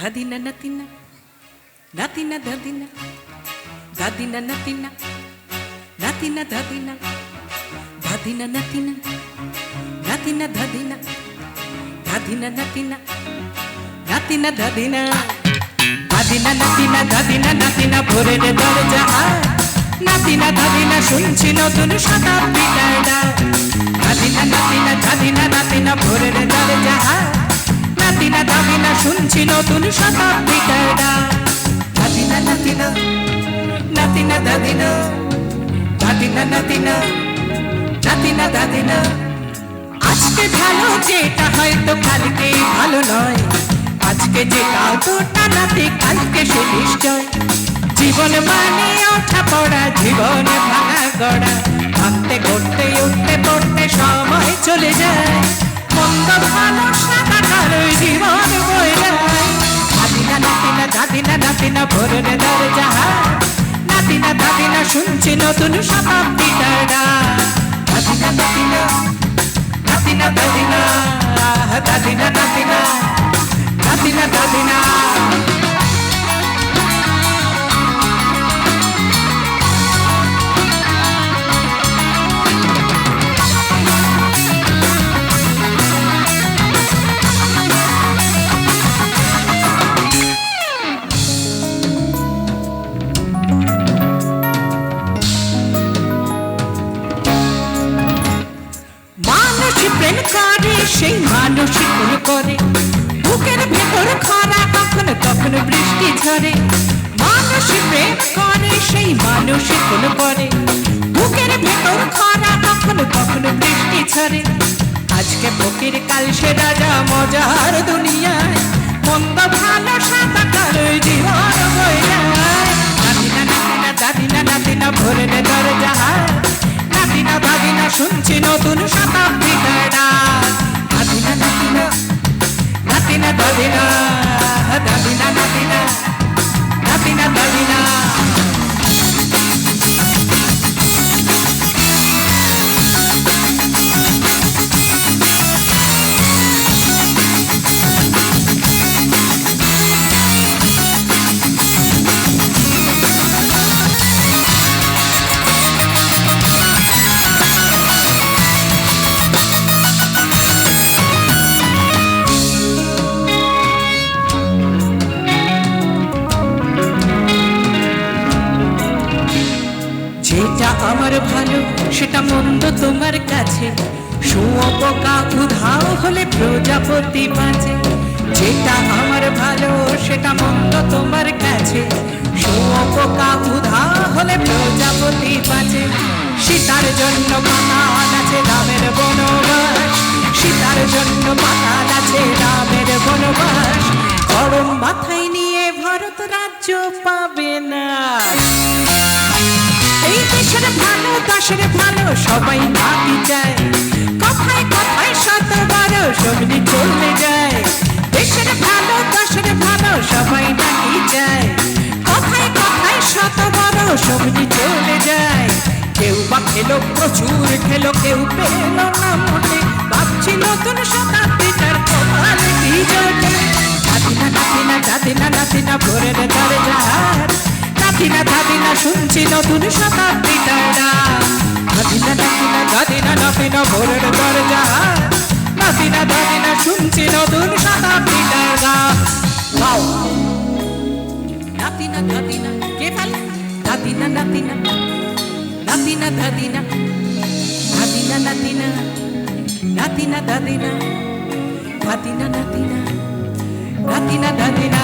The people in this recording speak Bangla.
ধাদিনা নাতিনা নাতিনা ধাদিনা ধাদিনা নাতিনা নাতিনা ধাদিনা ধাদিনা নাতিনা নাতিনা ধাদিনা ধাদিনা নাতিনা নাতিনা ধাদিনা ধাদিনা নাতিনা ধাদিনা নাতিনা ভোরের দরজা আয়। নাতিনা ধাদিনা শুনছি নতুন শতাব্দী ডায়ডা ধাদিনা নাতিনা ধাদিনা নাতিনা ভোরের দরজা আয়। নাতিনা ধাদিনা শুনছি নতুন শতাব্দী ডায়ডা ধাদিনা নাতিনা নাতিনা ধাদিনা ধাদিনা নাতিনা নাতিনা ধাদিনা আজকে ভালো যেটা হয়তো কালকে ভালো নয়। আজকে যেটা তোটা নাতে, কালকে সে নিশ্চয়। জীবন মানে ওঠা পড়া, জীবন ভাঙা গড়া। ভাবতে করতে, উঠতে, পড়তে সময় চলে যায়। মন্দ ভালো সাদা দাদিনা নাতিনা নাতি না দাদি না শুনছি নতুন শতাব্দীটার দাদি না দাদি না নাতি না নাতি না দাদি দাদিনা মানুষ প্রেম করে সেই মানুষই খুন করে বুকের ভেতর খরা কখনো কখনো বৃষ্টি ঝরে মানুষ প্রেম করে সেই মানুষই খুন করে বুকের ভেতর খরা কখনো কখনো বৃষ্টি ঝরে আজকে ফকির কাল সে রাজা মজার দুনিয়ায় মন্দ ভালো সাদা কালো জীবন বয়ে যায় নাতিনা দাদিনা নাতিনা ভোরের দরজা দাদিনা শুনছি নতুন শতাব্দী ডাক নাতিনা নাতিনা নাতিনা দাদিনা দাদিনা নাতিনা নাতিনা দাদিনা আমার ভালো, সেটা মন্দ তোমার কাছে। শুয়োপোকা উধাও হলে প্রজাপতি বাঁচে। যেটা আমার ভালো, সেটা মন্দ তোমার কাছে। শুয়োপোকা উধাও হলে প্রজাপতি বাঁচে। সীতার জন্য পাতাল আছে রামের বনবাস। সীতার জন্য পাতাল আছে রামের বনবাস। গরম মাথায় নিয়ে ভারত রাজ্য পাবে না। দেশের ভালো দেশের ভালো, সবাই নাতি চায় কথায় কথায় শত বারো সবনি চলে যায়। দেশের ভালো দেশের ভালো, সবাই নাতি চায় কথায় কথায় শত বারো সবনি চলে যায়। কেউ বা খেলো, প্রচুর খেলো, কেউ পেল না মনে। ভাবছি নতুন শতাব্দীটার কপালে কি জোটে নাতিনা নাতিনা নাতিনা নাতিনা ভোরের দরজা নাতিনা দাদিনা শুনছি নতুন ডাক নাতিনা দাদিনা নাতিনা ভোরের দরজা নাতিনা দাদিনা শুনছি নতুন শতাব্দীটার ডাক গাও নাতিনা দাদিনা কে ফেলে নাতিনা নাতিনা নাতিনা দাদিনা নাতিনা নাতিনা নাতিনা দাদিনা নাতিনা নাতিনা নাতিনা দাদিনা